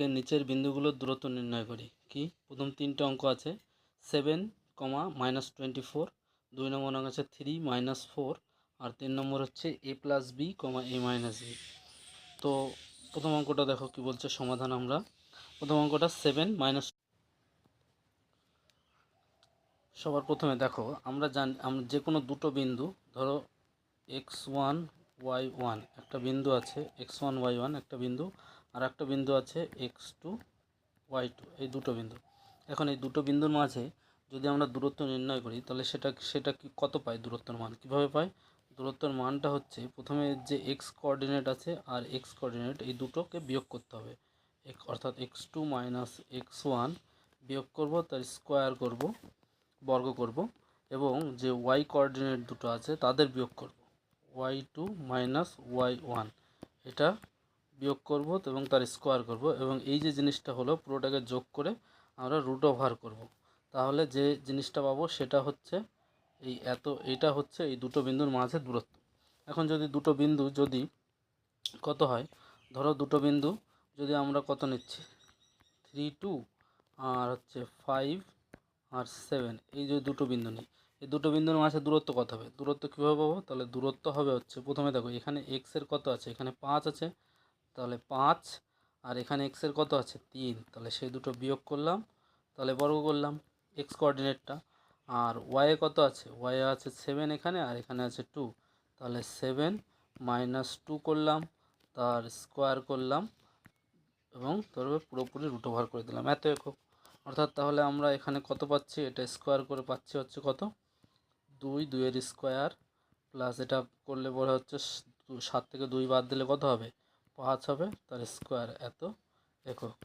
থেকে নিচের বিন্দুগুলোর দূরত্ব নির্ণয় করি। কি? প্রথম তিনটে অঙ্ক আছে। Seven comma minus twenty four দুই নম্বর অঙ্ক আছে থ্রি মাইনাস ফোর আর তিন নম্বর হচ্ছে A plus B comma A minus B তো প্রথম অঙ্কটা দেখো কি বলছে সমাধান আমরা। প্রথম অঙ্কটা সেভেন মাইনাস সবার প্রথমে দেখো, আমরা জান আমরা যে কোনো দুটো বিন্দু, ধরো এক্স ওয়ান ওয়াই ওয়ান একটা বিন্দু আছে এক্স ওয়ান ওয়াই ওয়ান একটা বিন্দু আর একটা বিন্দু আছে এক্স টু ওয়াই টু এই দুটো বিন্দু। এখন এই দুটো বিন্দুর মাঝে যদি আমরা দূরত্ব নির্ণয় করি, তাহলে সেটা সেটা কি, কত পাই দূরত্বের মান? কীভাবে পাই? দূরত্বের মানটা হচ্ছে প্রথমে যে এক্স কোঅর্ডিনেট আছে আর এক্স কোঅর্ডিনেট এই দুটোকে বিয়োগ করতে হবে। এক- অর্থাৎ x two minus x one বিয়োগ করব, তার স্কোয়ার করব, বর্গ করব, এবং যে ওয়াই কোঅর্ডিনেট দুটো আছে, তাদের বিয়োগ করব। Y two minus Y one এটা বিয়োগ করব এবং তার স্কোয়ার করব এবং এই যে জিনিসটা হলো পুরোটাকে যোগ করে আমরা রুট ওভার করব। তাহলে যে জিনিসটা পাবো সেটা হচ্ছে এই এত এইটা হচ্ছে এই দুটো বিন্দুর মাঝে দূরত্ব। এখন যদি দুটো বিন্দু যদি কত হয়? ধরো দুটো বিন্দু যদি আমরা কত নিচ্ছি? থ্রি টু আর হচ্ছে ফাইভ আর সেভেন এই যে দুটো বিন্দু নিই। এই দুটো বিন্দুর মাঝে দূরত্ব কত হবে? দূরত্ব কীভাবে পাবো? তাহলে দূরত্ব হবে হচ্ছে, প্রথমে দেখো এখানে এক্সের কত আছে? এখানে পাঁচ আছে তাহলে পাঁচ, আর এখানে এক্সের কত আছে? তিন। তাহলে সেই দুটো বিয়োগ করলাম, তাহলে বর্গ করলাম এক্স কোঅর্ডিনেটটা আর ওয়াইয়ে কত আছে? ওয়াইয়ে আছে সেভেন এখানে, আর এখানে আছে টু তাহলে সেভেন মাইনাস টু করলাম, তার স্কোয়ার করলাম, এবং তারপরে পুরোপুরি রুট ওভার করে দিলাম। এত একক। অর্থাৎ তাহলে আমরা এখানে কত পাচ্ছি? এটা স্কোয়ার করে পাচ্ছি হচ্ছে কত? দুই, দুইয়ের স্কোয়ার প্লাস এটা করলে বড় হচ্ছে সাত থেকে দুই বাদ দিলে কত হবে? পাঁচ হবে তার স্কোয়ার এত একক।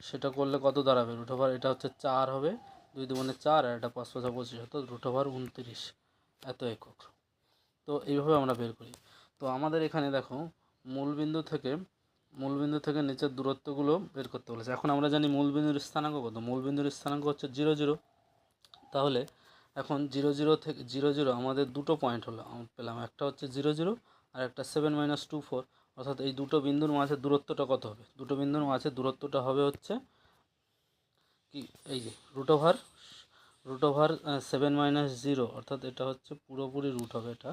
সেটা করলে কত দাঁড়াবে? রুট ওভার এটা হচ্ছে চার হবে, দুই দুগুণে চার, আর এটা পাঁচ পাঁচা পঁচিশ, অর্থাৎ রুট ওভার উনত্রিশ, এত একক। তো এইভাবে আমরা বের করি। তো আমাদের এখানে দেখো, মূলবিন্দু থেকে মূলবিন্দু থেকে নিচের দূরত্বগুলো বের করতে বলেছে। এখন আমরা জানি মূলবিন্দুর স্থানাঙ্ক কত। মূলবিন্দুর স্থানাঙ্ক হচ্ছে জিরো জিরো তাহলে এখন জিরো জিরো থেকে জিরো জিরো আমাদের দুটো পয়েন্ট হলো। পেলাম একটা হচ্ছে জিরো জিরো আর একটা সেভেন মাইনাস টু ফোর অর্থাৎ এই দুটো বিন্দুর মাঝে দূরত্বটা কত হবে? দুটো বিন্দুর মাঝে দূরত্বটা হবে হচ্ছে কি? এই যে root over root over seven minus zero অর্থাৎ এটা হচ্ছে পুরোপুরি রুট হবে এটা।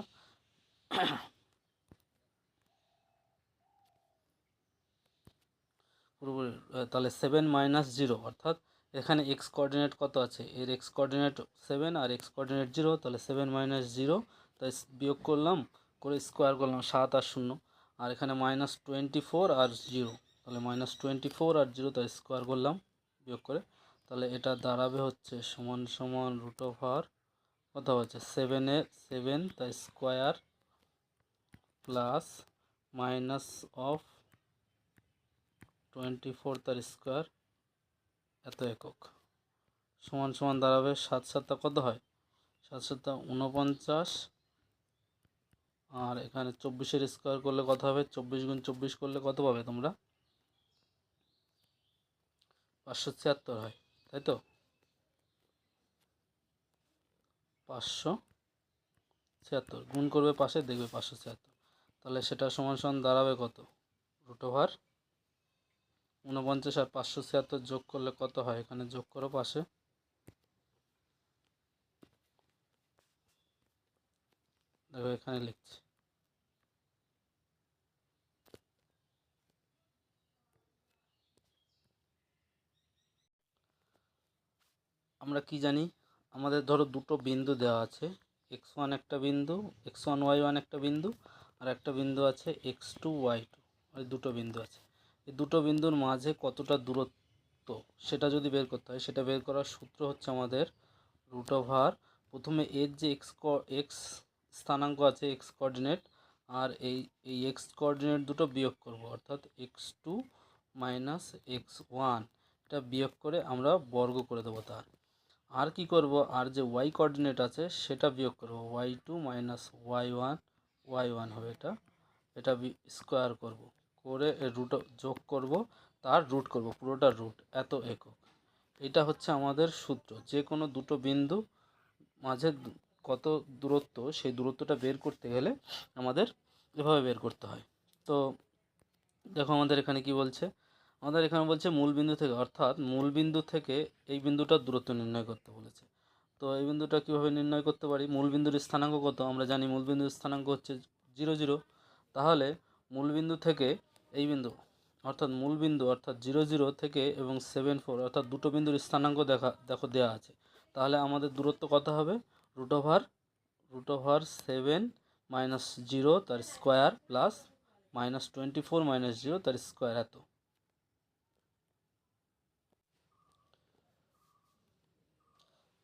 পুরোপুরি তাহলে সেভেন মাইনাস জিরো অর্থাৎ এখানে এক্স কোঅর্ডিনেট কত আছে? এর এক্স কোঅর্ডিনেট সেভেন আর এক্স কোঅর্ডিনেট জিরো তাহলে সেভেন মাইনাস জিরো তাই বিয়োগ করলাম, করে স্কোয়ার করলাম, সাত আর শূন্য। আর এখানে মাইনাস টোয়েন্টি ফোর আর জিরো তাহলে মাইনাস টোয়েন্টি ফোর আর জিরো তাই স্কোয়ার করলাম বিয়োগ করে। তাহলে এটা দাঁড়াবে হচ্ছে সমান সমান রুট ওভার কত হচ্ছে সেভেনের সেভেন তাই square plus minus of twenty four তার স্কোয়ার এত একক। সমান সমান দাঁড়াবে সাত সাতটা কত হয়? সাত সাতটা উনপঞ্চাশ আর এখানে চব্বিশের স্কোয়ার করলে কত হবে? চব্বিশ গুণ চব্বিশ করলে কত পাবে তোমরা? পাঁচশো ছিয়াত্তর হয়, তাই তো? পাঁচশো ছিয়াত্তর, গুণ করবে পাশে দেখবে পাঁচশো ছিয়াত্তর। তাহলে সেটা সমান সমান দাঁড়াবে কত? রুট ওভার উনপঞ্চাশ আর পাঁচশো ছিয়াত্তর যোগ করলে কত হয়? এখানে যোগ করো পাশে দেখো এখানে লিখছি। আমরা কি জানি? আমাদের ধরো দুটো বিন্দু দেওয়া আছে। এক্স ওয়ান একটা বিন্দু এক্স ওয়ান ওয়াই ওয়ান একটা বিন্দু, আর একটা বিন্দু আছে এক্স টু ওয়াই টু ওই দুটো বিন্দু আছে। এই দুটো বিন্দুর মাঝে কতটা দূরত্ব সেটা যদি বের করতে হয়, সেটা বের করার সূত্র হচ্ছে আমাদের রুট ওভার প্রথমে এর যে এক্স এক্স স্থানাঙ্ক আছে এক্স কোঅর্ডিনেট আর এই এই এক্স কোঅর্ডিনেট দুটো বিয়োগ করব, অর্থাৎ X two minus X one এটা বিয়োগ করে আমরা বর্গ করে দেবো তার। আর কি করব? আর যে ওয়াই কোঅর্ডিনেট আছে, সেটা বিয়োগ করব। Y two minus Y one Y one হবে এটা। এটা স্কোয়ার করব। করে রুট যোগ করব, তার রুট করব, পুরোটা রুট এত একক। এটা হচ্ছে আমাদের সূত্র। যে কোনো দুটো বিন্দু মাঝে কত দূরত্ব, সেই দূরত্বটা বের করতে গেলে আমাদের এভাবে বের করতে হয়। তো দেখো আমাদের এখানে কি বলছে? আমাদের এখানে বলছে মূল বিন্দু থেকে, অর্থাৎ মূল বিন্দু থেকে এই বিন্দুটার দূরত্ব নির্ণয় করতে বলেছে। তো এই বিন্দুটা কীভাবে নির্ণয় করতে পারি? মূল বিন্দুর স্থানাঙ্ক কত? আমরা জানি মূল বিন্দুর স্থানাঙ্ক হচ্ছে জিরো জিরো। তাহলে মূল বিন্দু থেকে এই বিন্দু, অর্থাৎ মূল বিন্দু, অর্থাৎ জিরো জিরো থেকে এবং সেভেন ফোর, অর্থাৎ দুটো বিন্দুর স্থানাঙ্ক দেখা, দেখো দেওয়া আছে। তাহলে আমাদের দূরত্ব কত হবে? Root over root over seven minus zero তার square plus minus twenty four minus zero তার স্কোয়ার এত।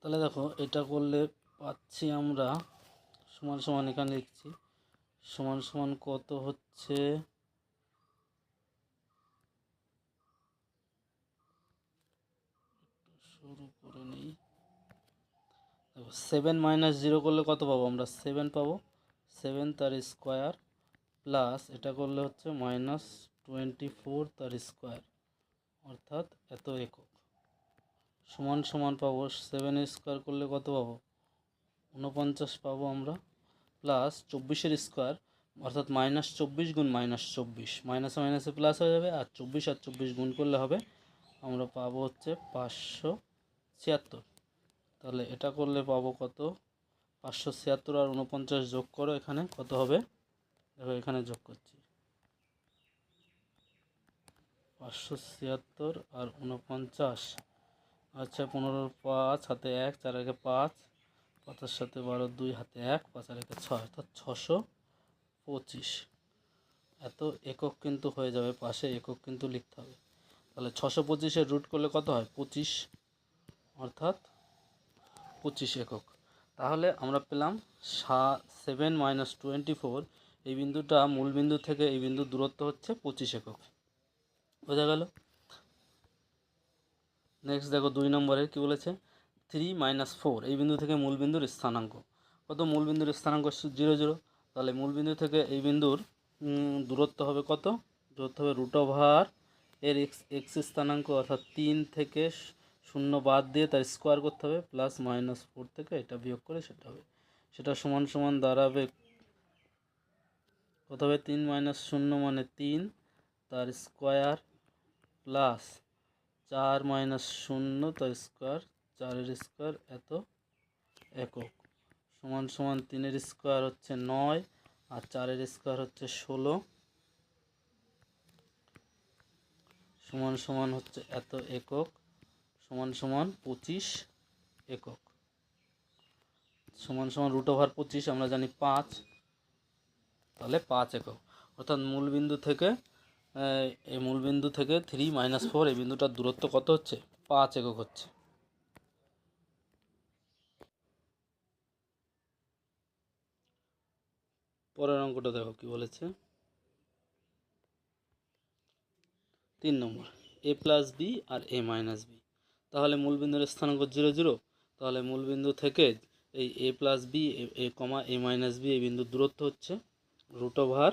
তাহলে দেখো, এটা করলে পাচ্ছি আমরা সমান সমান এখানে লিখছি। সমান সমান কত হচ্ছে? শুরু করে নিই। দেখো সেভেন মাইনাস জিরো করলে কত পাবো আমরা? সেভেন পাবো। সেভেন তার স্কোয়ার প্লাস এটা করলে হচ্ছে মাইনাস টোয়েন্টি ফোর তার স্কোয়ার অর্থাৎ এত একক। সমান সমান পাবো সেভেন স্কোয়ার করলে কত পাবো? উনপঞ্চাশ পাবো আমরা প্লাস চব্বিশের স্কোয়ার অর্থাৎ মাইনাস চব্বিশ গুণ মাইনাস চব্বিশ। মাইনাসে মাইনাসে প্লাস হয়ে যাবে, আর চব্বিশ আর চব্বিশ গুণ করলে হবে, আমরা পাবো হচ্ছে পাঁচশো ছিয়াত্তর। তাহলে এটা করলে পাবো কত? পাঁচশো ছিয়াত্তর আর উনপঞ্চাশ যোগ করো এখানে, কত হবে? দেখো এখানে যোগ করছি। পাঁচশো ছিয়াত্তর আর উনপঞ্চাশ আচ্ছা পনেরো পাঁচ, হাতে এক, চার একে পাঁচ, পাঁচের সাথে বারো, দুই, হাতে এক, পাঁচ আর একে ছয়, অর্থাৎ ছশো পঁচিশ। এত একক কিন্তু হয়ে যাবে, পাশে একক কিন্তু লিখতে হবে। তাহলে ছশো পঁচিশের রুট করলে কত হয়? পঁচিশ, অর্থাৎ পঁচিশ একক। তাহলে আমরা পেলাম সা সেভেন মাইনাস টোয়েন্টি ফোর এই বিন্দুটা মূল বিন্দু থেকে এই বিন্দুর দূরত্ব হচ্ছে পঁচিশ একক। বোঝা গেল? নেক্সট দেখো দুই নম্বরের কি বলেছে? থ্রি মাইনাস ফোর এই বিন্দু থেকে মূল বিন্দুর স্থানাঙ্ক। কত মূল বিন্দুর স্থানাঙ্ক? জিরো জিরো তাহলে মূল বিন্দু থেকে এই বিন্দুর দূরত্ব হবে কত? দূরত্ব হবে রুট ওভার এর এক্স এক্স স্থানাঙ্ক অর্থাৎ তিন থেকে শূন্য বাদ দিয়ে তার স্কোয়ার করতে হবে প্লাস মাইনাস ফোর থেকে এটা বিয়োগ করে সেটা হবে। সেটা সমান সমান দাঁড়াবে কত হবে? তিন মাইনাস শূন্য মানে তিন, তার স্কোয়ার প্লাস চার মাইনাস শূন্য তার স্কোয়ার, চারের স্কোয়ার এত একক। সমান সমান তিনের স্কোয়ার হচ্ছে নয় আর চারের স্কোয়ার হচ্ছে ষোলো। সমান সমান হচ্ছে এত একক, সমান সমান পঁচিশ একক। সমান সমান রুট ওভার পঁচিশ, আমরা জানি পাঁচ, তাহলে পাঁচ একক। অর্থাৎ মূল বিন্দু থেকে এই মূল বিন্দু থেকে থ্রি মাইনাস ফোর এই বিন্দুটার দূরত্ব কত হচ্ছে? পাঁচ একক হচ্ছে। পরের অঙ্কটা দেখো কি বলেছে। তিন নম্বর এ প্লাস বি আর এ মাইনাস বি তাহলে মূলবিন্দুর স্থানাঙ্ক জিরো জিরো তাহলে মূলবিন্দু থেকে এই A plus B A comma A minus B এই বিন্দুর দূরত্ব হচ্ছে root over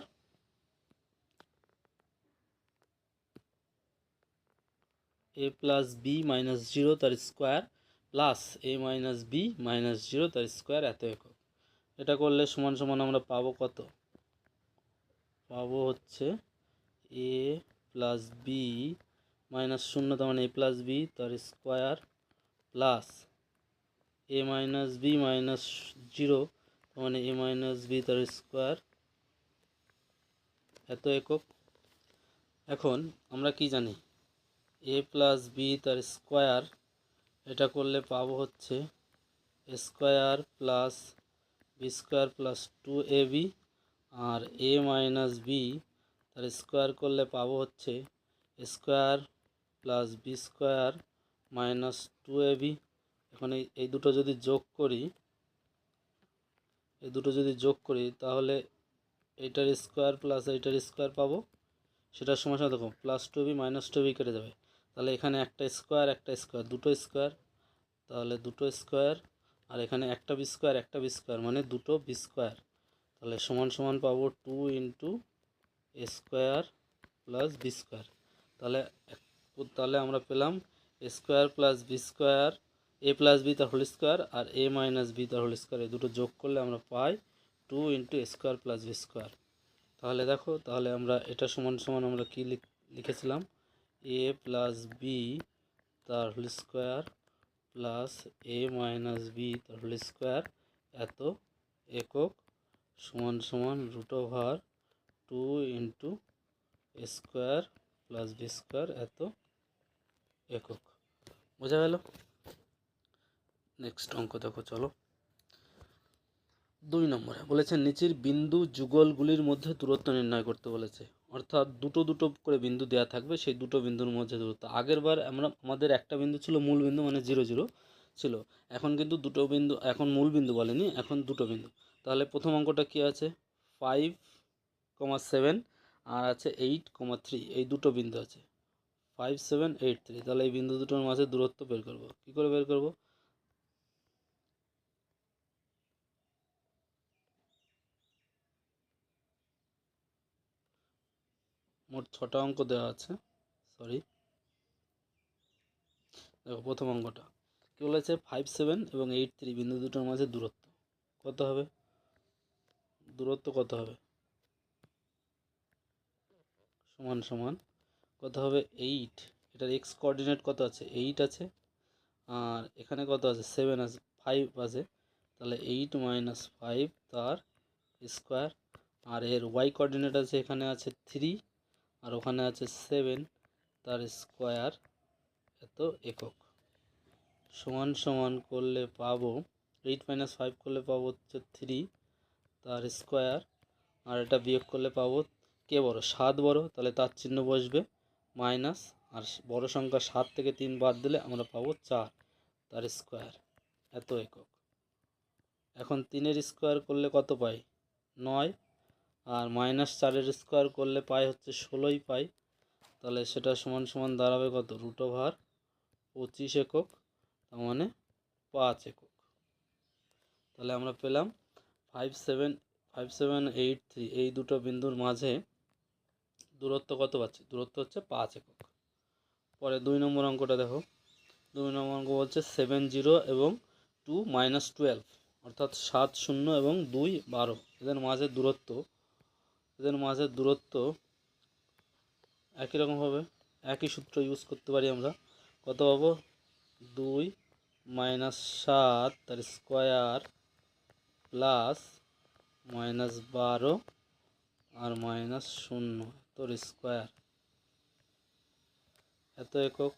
A plus B minus zero তার square plus A minus B minus zero তার স্কোয়ার এত একক। এটা করলে সমান সমান আমরা পাবো কত? পাবো হচ্ছে এ প্লাস বি মাইনাস শূন্য, তার এ প্লাস বি তার square plus A minus B minus zero তার মানে এ মাইনাস বি তার স্কোয়ার এত একক। এখন আমরা কি জানি? এ প্লাস বি তার স্কোয়ার এটা করলে পাবো হচ্ছে square plus B square plus two A B R A minus B তার স্কোয়ার করলে পাবো হচ্ছে square plus B square minus two A B এখন এই দুটো যদি যোগ করি, এই দুটো যদি যোগ করি, তাহলে এইটার স্কোয়ার প্লাস এইটার স্কোয়ার পাবো। সেটার সময় দেখো plus two B minus two B কেটে যাবে। তাহলে এখানে একটা স্কোয়ার একটা স্কোয়ার দুটো স্কোয়ার তাহলে দুটো স্কোয়ার আর এখানে একটা বি স্কোয়ার একটা বি স্কোয়ার মানে দুটো বি স্কোয়ার তাহলে সমান সমান পাবো two into square plus B square তাহলে তাহলে আমরা পেলাম square plus B square A plus B তার হোল স্কোয়ার আর এ মাইনাস বি তার হোল স্কোয়ার এই দুটো যোগ করলে আমরা পাই two into square plus B square তাহলে দেখো, তাহলে আমরা এটা সমান সমান আমরা কি লিখেছিলাম? এ প্লাস বি তার whole square plus A minus B তার হোল স্কোয়ার এত একক সমান সমান root over two into square plus B square এত একক। বোঝা গেল? নেক্সট অঙ্ক দেখো, চলো। দুই নম্বরে বলেছে নিচের বিন্দু যুগলগুলির মধ্যে দূরত্ব নির্ণয় করতে বলেছে। অর্থাৎ দুটো দুটো করে বিন্দু দেওয়া থাকবে, সেই দুটো বিন্দুর মধ্যে দূরত্ব। আগের বার আমরা, আমাদের একটা বিন্দু ছিল মূল বিন্দু মানে জিরো জিরো ছিল। এখন কিন্তু দুটো বিন্দু, এখন মূল বিন্দু বলেনি, এখন দুটো বিন্দু। তাহলে প্রথম অঙ্কটা কী আছে? ফাইভ কমা সেভেন আর আছে এইট কমা থ্রি এই দুটো বিন্দু আছে। ফাইভ সেভেন এইট থ্রি তাহলে এই বিন্দু দুটোর মাঝে দূরত্ব বের করব। কী করে বের করব? মোট ছটা অঙ্ক দেওয়া আছে সরি দেখো প্রথম অঙ্কটা। কী বলেছে? ফাইভ সেভেন এবং এইট থ্রি বিন্দু দুটোর মাঝে দূরত্ব। কত হবে? দূরত্ব কত হবে? সমান সমান। কত হবে? এইট এটার এক্স কোঅর্ডিনেট কত আছে? এইট আছে। আর এখানে কত আছে? সেভেন আছে ফাইভ আছে। তাহলে এইট মাইনাস ফাইভ তার স্কোয়ার আর এর ওয়াই কোঅর্ডিনেট আছে এখানে আছে থ্রি আর ওখানে আছে সেভেন তার স্কোয়ার এত একক। সমান সমান করলে পাবো এইট মাইনাস ফাইভ করলে পাবো হচ্ছে থ্রি তার স্কোয়ার আর এটা বিয়োগ করলে পাবো কে বড়? সাত বড়, তাহলে তার চিহ্ন বসবে মাইনাস আর বড় সংখ্যা সাত থেকে তিন বাদ দিলে আমরা পাবো চার, তার স্কোয়ার এত একক। এখন তিনের স্কোয়ার করলে কত পাই? নয় আর মাইনাস চারের স্কোয়ার করলে পাই হচ্ছে ষোলোই পাই। তাহলে সেটা সমান সমান দাঁড়াবে কত? রুট ওভার পঁচিশ একক, তার মানে পাঁচ একক। তাহলে আমরা পেলাম five seven five seven eight three এই দুটো বিন্দুর মাঝে দূরত্ব কত পাচ্ছি? দূরত্ব হচ্ছে পাঁচ একক। পরে দুই নম্বর অঙ্কটা দেখো। দুই নম্বর অঙ্ক বলছে সেভেন জিরো এবং টু মাইনাস টুয়েলভ অর্থাৎ সাত শূন্য এবং দুই বারো। এদের মাঝে দূরত্ব এদের মাঝে দূরত্ব একই রকমভাবে একই সূত্র ইউজ করতে পারি আমরা। কত পাবো? দুই মাইনাস সাত তার স্কোয়ার প্লাস মাইনাস বারো আর মাইনাস শূন্য, তোর স্কোয়ার এত একক।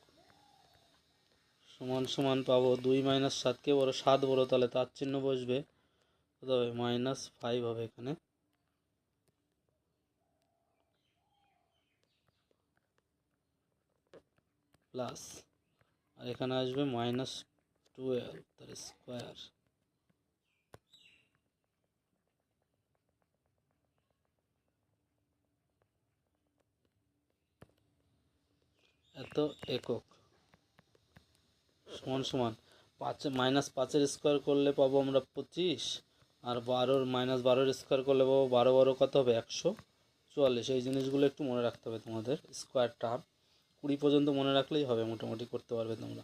সমান সমান পাবো দুই মাইনাস সাতকে বড়, সাত বড়, তাহলে তার চিহ্ন বসবে। কত হবে? মাইনাস ফাইভ হবে এখানে। প্লাস আর এখানে আসবে মাইনাস টুয়েলভ তার স্কোয়ার। এত একক। সমান সমান। পাঁচ, মাইনাস পাঁচের স্কোয়ার করলে পাবো আমরা পঁচিশ, আর বারোর, মাইনাস বারোর স্কোয়ার করলে পাবো বারো বারো কত হবে? একশো চুয়াল্লিশ। এই জিনিসগুলো একটু মনে রাখতে হবে তোমাদের। স্কোয়ার টার্ম কুড়ি পর্যন্ত মনে রাখলেই হবে, মোটামুটি করতে পারবে তোমরা।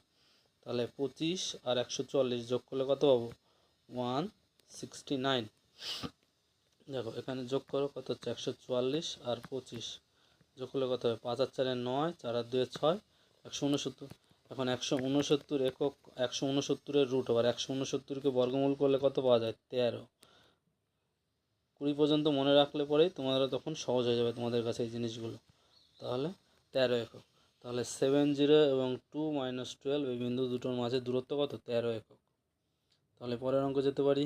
তাহলে পঁচিশ আর একশো চুয়াল্লিশ যোগ করলে কত পাবো? One sixty nine. দেখো, এখানে যোগ করো, কত হচ্ছে? একশো চুয়াল্লিশ আর পঁচিশ যোগ করলে কত হবে? পাঁচ আর চারে নয়, চার আর দুয়ে ছয়, একশো উনসত্তর। এখন একশো উনসত্তর একক, একশো উনসত্তরের রুট আবার একশো উনসত্তরকে বর্গমূল করলে কত পাওয়া যায়? তেরো। কুড়ি পর্যন্ত মনে রাখলে পরেই তোমাদের তখন সহজ হয়ে যাবে তোমাদের কাছে এই জিনিসগুলো। তাহলে তেরো একক। তাহলে সেভেন জিরো এবং টু মাইনাস টুয়েলভ এই বিন্দু দুটোর মাঝে দূরত্ব কত? তেরো একক। তাহলে পরের অঙ্ক যেতে পারি।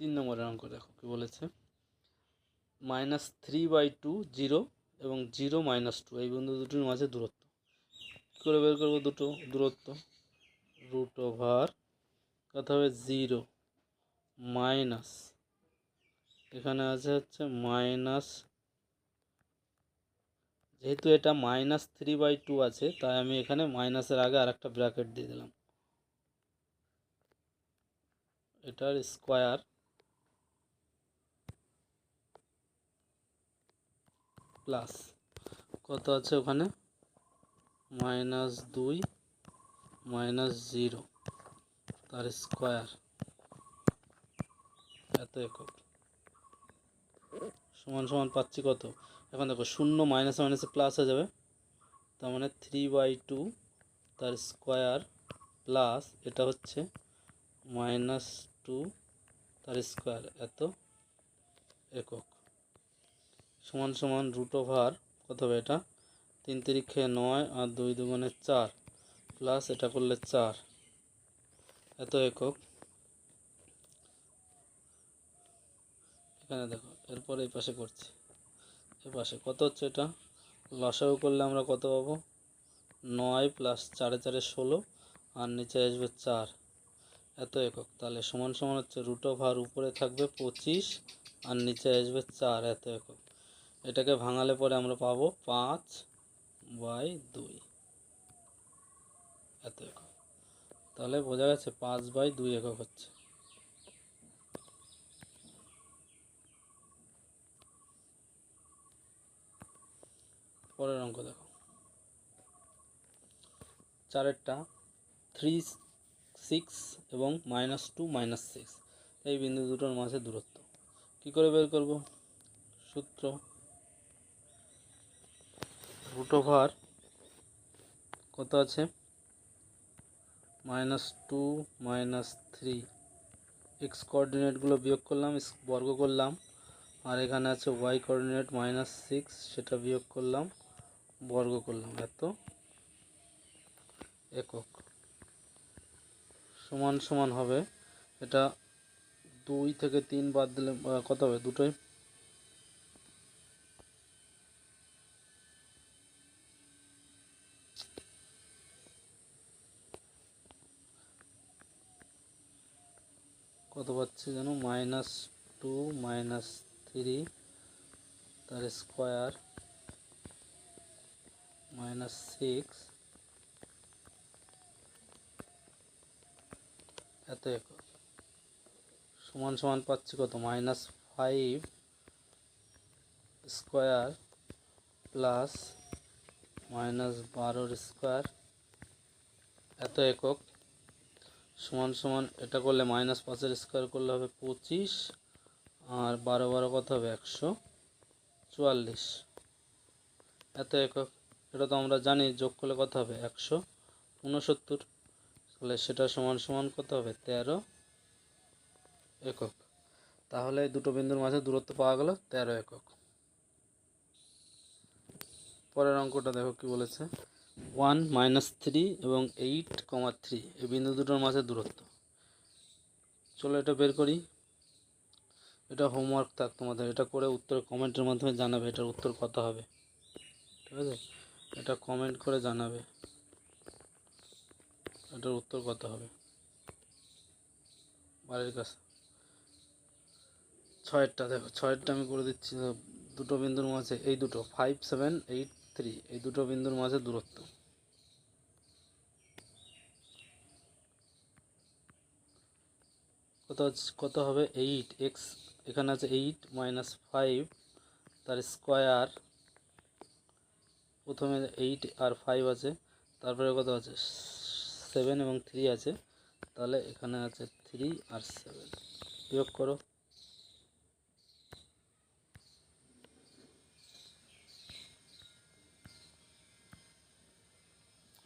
তিন নম্বরের অঙ্ক দেখো, কি বলেছে? Minus three by two zero এবং জিরো মাইনাস টু এই বিন্দু দুটির মাঝে দূরত্ব। কী করে বের করব দুটো? দূরত্ব রুট ওভার কত হবে জিরো মাইনাস এখানে আছে হচ্ছে মাইনাস যেহেতু এটা মাইনাস থ্রি বাই টু আছে, তাই আমি এখানে মাইনাসের আগে আর একটা ব্র্যাকেট দিয়ে দিলাম। এটার স্কোয়ার প্লাস কত আছে ওখানে? মাইনাস দুই মাইনাস জিরো তার স্কোয়ার এত একক। সমান সমান পাচ্ছি কত? এখন দেখো শূন্য মাইনাসে মাইনাসে প্লাস হয়ে যাবে। তার মানে থ্রি বাই টু তার স্কোয়ার প্লাস এটা হচ্ছে মাইনাস টু তার স্কোয়ার এত একক। সমান সমান রুট ওভার কত হবে এটা? তিন তিরিক্ষে নয় আর দুই দুগুণে চার প্লাস এটা করলে চার। এত একক। এখানে দেখো, এরপর এই পাশে করছি। এই পাশে। কত হচ্ছে এটা? লসাগু করলে আমরা কত পাবো? নয় প্লাস চারে চারে ষোলো আর নিচে আসবে চার। এত একক। তাহলে সমান সমান হচ্ছে রুট ওভার উপরে থাকবে পঁচিশ আর নিচে আসবে চার। এত একক। এটাকে ভাঙালে পরে আমরা পাবো পাঁচ বাই দুই। এত একক। তাহলে বোঝা গেছে পাঁচ বাই দুই একক হচ্ছে। পরের অঙ্ক দেখো। চারেরটা থ্রি সিক্স এবং মাইনাস টু মাইনাস সিক্স এই বিন্দু দুটোর মাঝে দূরত্ব। কি করে বের করব? সূত্র রুট ওভার কত আছে? Minus two minus three X কোঅর্ডিনেটগুলো বিয়োগ করলাম বর্গ করলাম, আর এখানে আছে ওয়াই কোঅর্ডিনেট মাইনাস সিক্স সেটা বিয়োগ করলাম। বর্গ করলাম, এত একক। সমান সমান হবে, এটা দুই থেকে তিন বাদ দিলে কত হবে? দুটোই? কত পাচ্ছি যেন মাইনাস টু, মাইনাস থ্রি, তার স্কোয়ার। মাইনাস সিক্স এত একক। সমান সমান পাচ্ছি কত? Minus five square plus minus বারোর স্কোয়ার এত একক। সমান সমান এটা করলে মাইনাস পাঁচের স্কোয়ার করলে হবে পঁচিশ। আর বারো বারো কত হবে? একশো চুয়াল্লিশ। এত একক। এটা তো আমরা জানি, যোগ করলে কত হবে? একশো উনসত্তর। তাহলে সেটা সমান সমান কত হবে? তেরো একক। তাহলে দুটো বিন্দুর মাঝে দূরত্ব পাওয়া গেল তেরো একক। পরের অঙ্কটা দেখো কি বলেছে। ওয়ান মাইনাস থ্রি এবং এইট কমা থ্রি, এই বিন্দু দুটোর মাঝে দূরত্ব। চলো এটা বের করি। এটা হোমওয়ার্ক থাক তোমাদের, এটা করে উত্তর কমেন্টের মাধ্যমে জানাবে এটার উত্তর কত হবে। ঠিক আছে? এটা কমেন্ট করে জানাবে। এটার উত্তর কত হবে? বাড়ির কাছে। ছয়েরটা দেখো ছয়েরটা আমি করে দিচ্ছি দুটো বিন্দুর মাঝে, এই দুটো ফাইভ সেভেন এইট থ্রি এই দুটো বিন্দুর মাঝে দূরত্ব। কত কত হবে? এইট এক্স এখানে আছে এইট মাইনাস ফাইভ তার স্কোয়ার প্রথমে এইট আর ফাইভ আছে, তারপরে কত আছে? সেভেন এবং থ্রি আছে, তাহলে এখানে আছে থ্রি আর সেভেন বিয়োগ করো।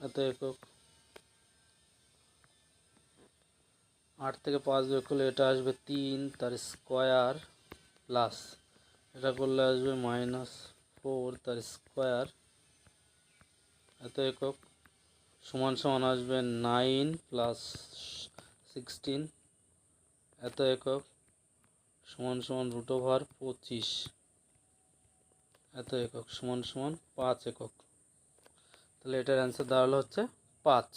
এত একক। আট থেকে পাঁচ বিয়োগ করলে এটা আসবে তিন, তার স্কোয়ার প্লাস এটা করলে আসবে মাইনাস ফোর তার স্কোয়ার এত একক। সমান সমান আসবে নাইন প্লাস সিক্সটিন এত একক। সমান সমান রুট ওভার পঁচিশ। এত একক। সমান সমান পাঁচ একক। তাহলে এটার অ্যান্সার দাঁড়াল হচ্ছে পাঁচ।